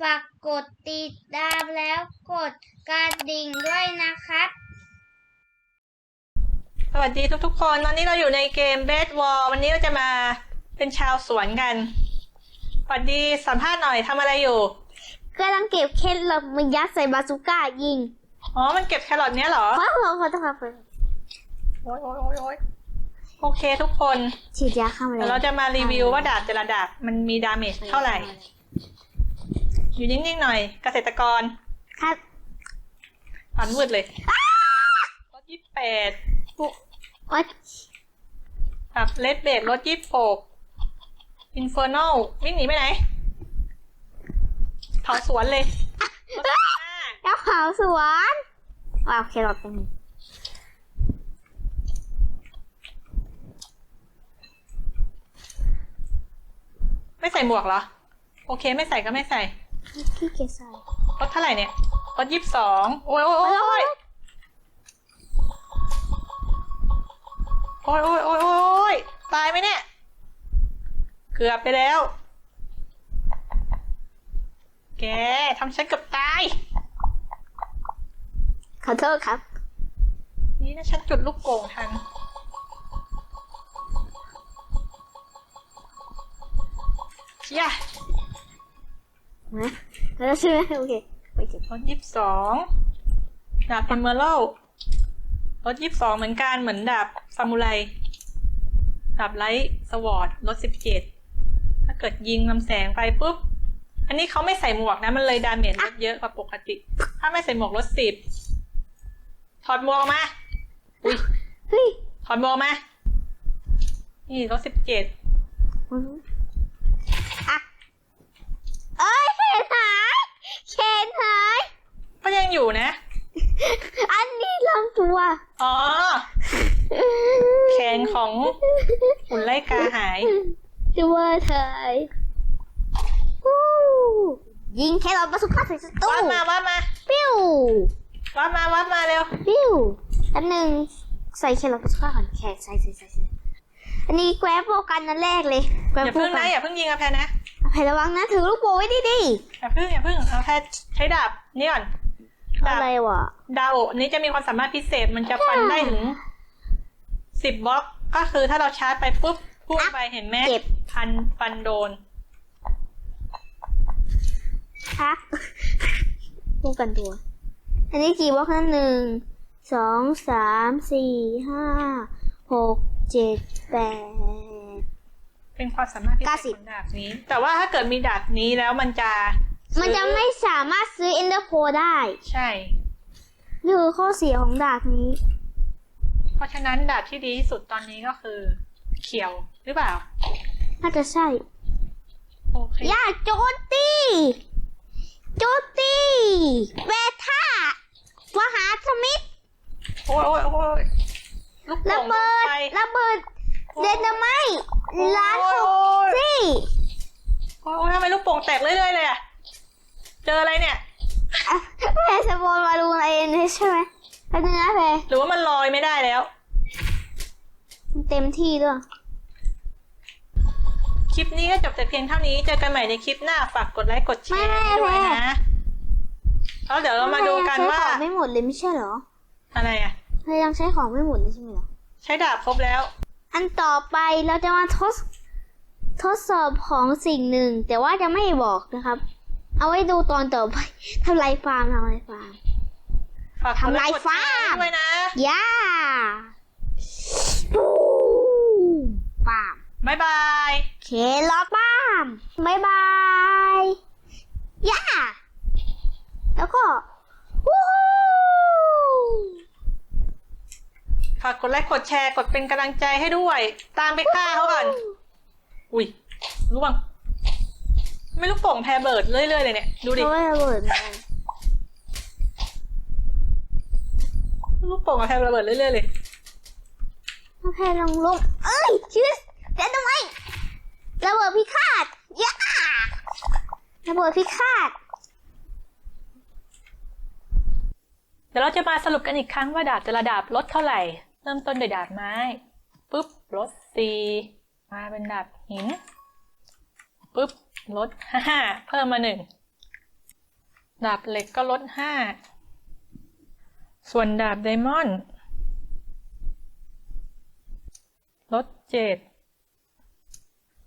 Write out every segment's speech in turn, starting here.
ฝากกดติดตามแล้วกดกระดิ่งด้วยนะครับ สวัสดีทุกๆ คนตอนนี้เราอยู่ในเกม b e d War วันนี้เราจะมาเป็นชาวสวนกันสวัสดีสัมภาษณ์หน่อยทำอะไรอยู่กำลังเก็บเคล็ดลับมายัดใส่บาซูก้ายิงอ๋อมันเก็บแครอทเนี้ยเหรอขอขอขอโทษครับโอ๊ยโอ๊ยโอ๊ยโอ๊ยโอเคทุกคนฉีดยาฆ่าแมลเดี๋ยวงเราจะมารีวิวว่าดาบแต่ละดาบมันมีดาเมจเท่าไหร่ อยู่นิ่งๆหน่อย เกษตรกรครับฝันวืดเลยรถยี่สิบแปดวัดกับเลดเบดรถยี่สิบหกอินเฟอร์นลวิ่งหนีไปไหนเผาสวนเลยรถสิบห้าแล้วขาวสวนว้าวเครอทเป็นไม่ใส่หมวกเหรอ โอเค ไม่ใส่ก็ไม่ใส่ ขี้เกีใส่รถเท่าไหร่เนี่ยรถยี่สิบสองโอ้ยโอ้ยโอ้ยโอ้ยโอ้ยโอ้ยโอ้ยตายไหมเนี่ย เกือบไปแล้ว แกทำฉันเกือบตาย ขอโทษครับ นี่นะฉันจุดลูกโป่งทันเชีย นะแล้วใช่ไหมโอเคไปเก็บรถยี่สิบสองดาบเอมเมอรัลรถยี่สิบสองเหมือนกันเหมือนดาบซามูไรดาบไลท์สวอร์ดรถสิบเจ็ดถ้าเกิดยิงลำแสงไปปุ๊บ อันนี้เขาไม่ใส่หมวกนะ มันเลยดาเมจลดเยอะกว่าปกติ ถ้าไม่ใส่หมวกลดสิบถอดหมวกออกมาอุ้ยเฮ้ยถอดหมวกออกมานี่รถสิบเจ็ดอะเอ้ยเขนหายเขนหาย ก็ยังอยู่นะ อันนี้ลำตัว อ๋อ แขนของหุ่นไล่กาหายตัวเธอวู้ยิงแค่เราบาสุก้าใส่สตูวัดมาวัดมาปิ้ววัดมาวัดมาเร็วปิ้วอันหนึ่งใส่แค่เราบาสุก้าก่อนแขกใส่ใส่ใส่ใส่อันนี้แกวบโปกันนันแรกเลยแกวอย่าโปเพิ่งกันะนอย่าเพิ่งยิงกระแพนนะ อภัยระวังนะถือลูกโป่งไว้ดีอย่าเพิ่งอย่าเพิ่งเอาแค่ใช้ดาบนี่ก่อนๆ ดาบอะไรวะดาโอะนี้จะมีความสามารถพิเศษมันจะฟันได้ถึงสิบบล็อก ก็คือถ้าเราชาร์จไปปุ๊บพุ่งไปเห็นไหมเจ็บ พันฟันโดนพักป้องกันตัว อันนี้กี่บล็อกนั้นหนึ่ง สอง สาม สี่ ห้า หก เจ็ด แปด เป็นความสามารถพิเศเก้าษสิบของดาบนี้ แต่ว่าถ้าเกิดมีดาบนี้แล้วมันจะ มันจะไม่สามารถซื้อเอนเดอร์โพได้ใช่ นี่คือข้อเสียของดาบนี้ เพราะฉะนั้นดาบที่ดีที่สุดตอนนี้ก็คือ เขียวหรือเปล่า น่าจะใช่ โอเค อย่าโจมตีโจมตีเบท่ามหาสมิธโอ้ยโอ้ยโอ้ยลูกโป่ระงเบิด ไฟ ระเบิดเดนไมต์ล้านหกโอ้ยซี่ โอ้ยโอ้ยทำไมลูกโป่งแตกเรื่อยๆเลยอะ เจออะไรเนี่ยอะแพรสปอนมาดูอะไรนี่ใช่ไหมแป๊บนึงนะแพรหรือว่ามันลอยไม่ได้แล้วมันเต็มที่ด้วย คลิปนี้ก็จบแต่เพียงเท่านี้ เจอกันใหม่ในคลิปหน้า ฝากกดไลค์กดแชร์ด้วยนะแล้วเดี๋ยวเรามาดูกันว่าใช้ของไม่หมดเลยไม่ใช่เหรออะไรอะเธอยังใช้ของไม่หมดเลยใช่ไหมเหรอ ใช้ดาบครบแล้ว อันต่อไปเราจะมาทดทดสอบของสิ่งหนึ่ง แต่ว่าจะไม่บอกนะครับ เอาไว้ดูตอนต่อไปทำลายฟาร์มทำลายฟาร์ม ฝากกดไลค์กดแชร์ทำลายฟาร์มด้วยนะ ย่าปูปามบ๊ายบาย เคลอปามบายบาย ย่า แล้วก็ วู้ฮู้ฝากกดไลค์ กดแชร์ กดเป็นกำลังใจให้ด้วย ตามไปฆ่าเขาก่อน อุ้ย รู้บ้าง ไม่ลูกโป่งแพรเบิร์ดเรื่อยๆเลยเนี่ย ดูดิเขาไม่ระเบิดมันลูกโป่งกับแพรระเบิดเรื่อยๆเลยถ้าแพ้ลงลงเอ้ยชื่อเด็ดทำไมระเบิดพิฆาตย่าระเบิดพิฆาตเดี๋ยวเราจะมาสรุปกันอีกครั้งว่าดาบแต่ละดาบลดเท่าไหร่ เริ่มต้นด้วยดาบไม้ ปุ๊บลดสี่มาเป็นดาบหิน ปุ๊บ ลดห้าเพิ่มมาหนึ่งดาบเหล็กก็ลดห้าส่วนดาบไดมอนด์ลดเจ็ด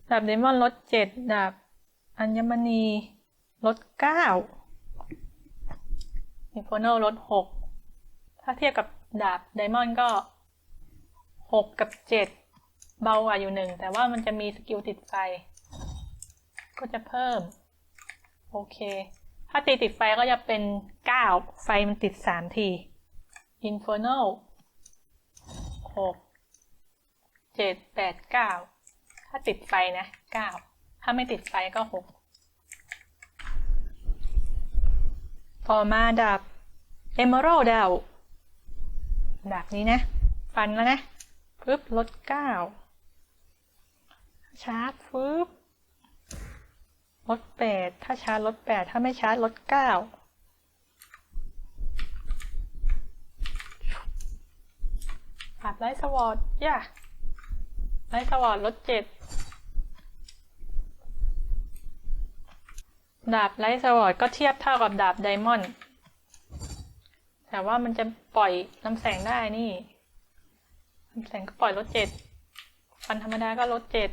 ดาบไดมอนด์ลดเจ็ดดาบอัญมณีลดเก้าอินโฟโนลดหกถ้าเทียบกับดาบไดมอนด์ก็หกกับเจ็ดเบากว่าอยู่หนึ่งแต่ว่ามันจะมีสกิลติดไฟ ก็จะเพิ่ม โอเค ถ้าตีติดไฟก็จะเป็นเก้าไฟมันติดสามที Inferno หกเจ็ดแปดเก้าถ้าติดไฟนะเก้าถ้าไม่ติดไฟก็หกต่อมาดาบ Emerald ดาวดาบนี้นะ ฟันแล้วนะปึ๊บลดเก้าชาร์จปึ๊บ ลดแปดถ้าชาร์จลดแปดถ้าไม่ชาร์จลดเก้าดาบไลท์สวอตย่าไลท์สวอตลดเจ็ดดาบไลท์สวอตก็เทียบเท่ากับดาบไดมอนด์แต่ว่ามันจะปล่อยลำแสงได้นี่ลำแสงก็ปล่อยลดเจ็ดฟันธรรมดาก็ลดเจ็ด